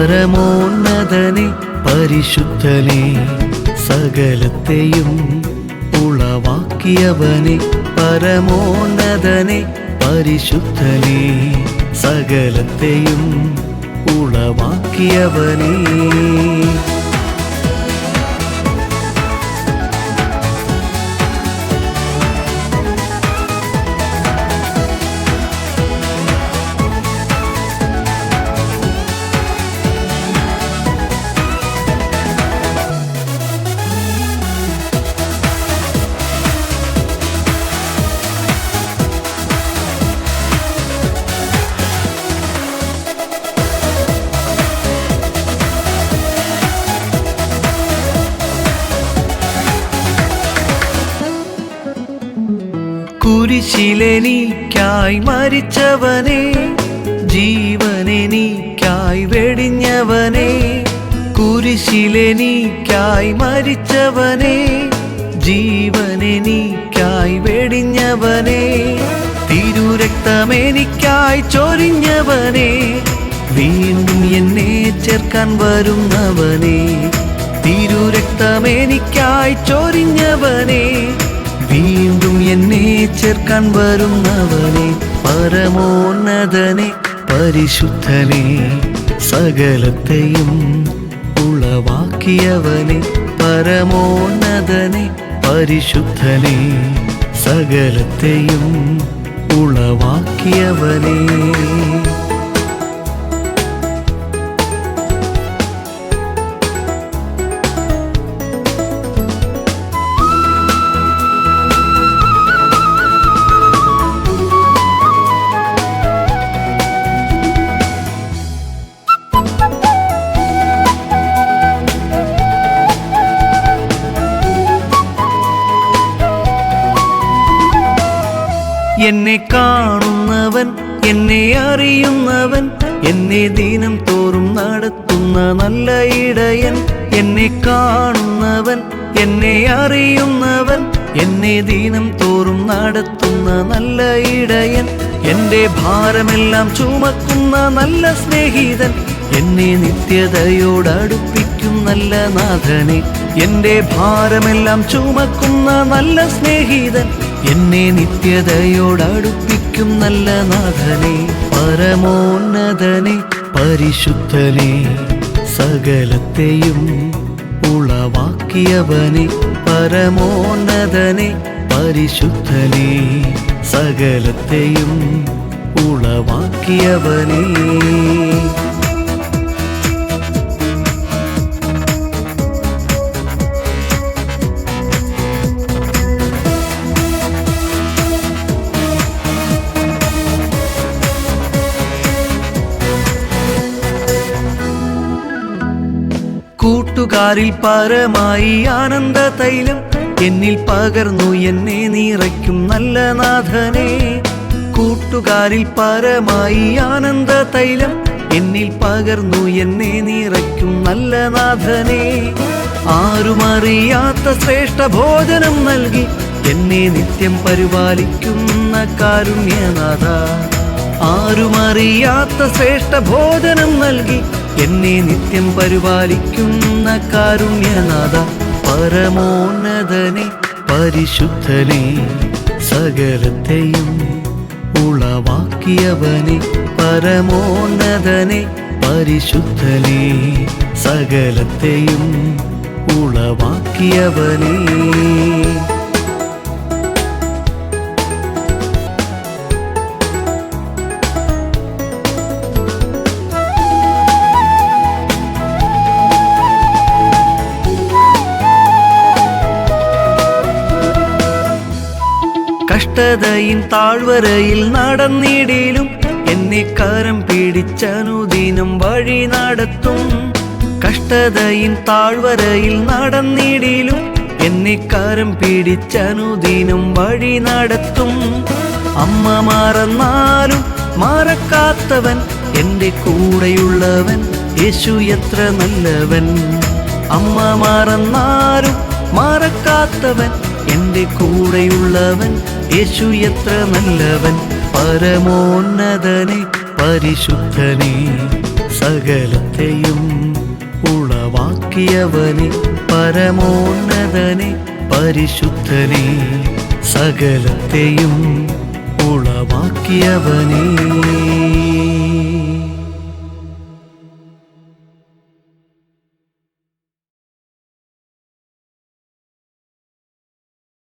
പരമോന്നതനെ പരിശുദ്ധനെ സകലത്തെയും ഉളവാക്കിയവനെ പരമോന്നതനെ പരിശുദ്ധനെ സകലത്തെയും ഉളവാക്കിയവനേ. കുരിശിലെനിക്കായി മരിച്ചവനെ ജീവനെനിക്കായി വെടിഞ്ഞവനെ കുരിശിലെനിക്കായി മരിച്ചവനെ ജീവനെനിക്കായി വെടിഞ്ഞവനെ തിരുരക്തമെനിക്കായി ചൊരിഞ്ഞവനെ വീണ്ടും എന്നെ ചേർക്കാൻ വരുന്നവനെ തിരുരക്തമെനിക്കായി ചൊരിഞ്ഞവനെ വീണ്ടും എന്നെ ചേർക്കാൻ വരുന്നവനെ പരമോന്നതനെ പരിശുദ്ധനെ സകലത്തെയും ഉളവാക്കിയവനെ പരമോന്നതനെ പരിശുദ്ധനെ സകലത്തെയും ഉളവാക്കിയവനേ. എന്നെ കാണുന്നവൻ എന്നെ അറിയുന്നവൻ എന്നെ ദിനം തോറും നടത്തുന്ന നല്ല ഇടയൻ എന്നെ കാണുന്നവൻ എന്നെ അറിയുന്നവൻ എന്നെ ദിനം തോറും നടത്തുന്ന നല്ല ഇടയൻ എന്റെ ഭാരമെല്ലാം ചുമക്കുന്ന നല്ല സ്നേഹിതൻ എന്നെ നിത്യതയോടടുപ്പിക്കും നല്ല നാഥനെ എന്റെ ഭാരമെല്ലാം ചുമക്കുന്ന നല്ല സ്നേഹിതൻ എന്നെ നിത്യതയോടടുപ്പിക്കും നല്ല നാഥനെ പരമോന്നതനെ പരിശുദ്ധനെ സകലത്തെയും ഉളവാക്കിയവനെ പരമോന്നതനെ പരിശുദ്ധനെ സകലത്തെയും ഉളവാക്കിയവനേ. കൂട്ടുകാരിൽ പരമായി ആനന്ദ തൈലം. എന്നിൽ പകർന്നു എന്നെ നിറയ്ക്കും നല്ല നാഥനെ. കൂട്ടുകാരിൽ പരമായി ആനന്ദ തൈലം. എന്നിൽ പകർന്നു എന്നെ നിറയ്ക്കും നല്ല നാഥനെ. ആരുമറിയാത്ത ശ്രേഷ്ഠ ഭോജനം നൽകി എന്നെ നിത്യം പരിപാലിക്കുന്ന കാരുണ്യനാഥ. ആരുമറിയാത്ത ശ്രേഷ്ഠ ഭോജനം നൽകി എന്നെ നിത്യം പരിപാലിക്കുന്ന കാരുണ്യനാഥ പരമോന്നതനെ പരിശുദ്ധനെ സകലത്തെയും ഉളവാക്കിയവനെ പരമോന്നതനെ പരിശുദ്ധനെ സകലത്തെയും ഉളവാക്കിയവനേ. കഷ്ടതയിൻ താഴ്വരയിൽ നടന്നിടിലും എന്നെ കരം പിടിച്ചനുദിനം വഴി നടത്തും. കഷ്ടതയിൻ താഴ്വരയിൽ നടന്നിടിലും എന്നെ കരം പിടിച്ചനുദിനം വഴി നടത്തും. അമ്മ മറന്നാലും മറക്കാത്തവൻ എന്റെ കൂടെയുള്ളവൻ യേശു എത്ര നല്ലവൻ. അമ്മ മറന്നാലും മറക്കാത്തവൻ എന്റെ കൂടെയുള്ളവൻ യേശു എത്ര നല്ലവൻ പരമോന്നതനെ പരിശുദ്ധനെ സകലത്തെയും ഉളവാക്കിയവനെ പരമോന്നതനെ പരിശുദ്ധനെ സകലത്തെയും ഉളവാക്കിയവനേ.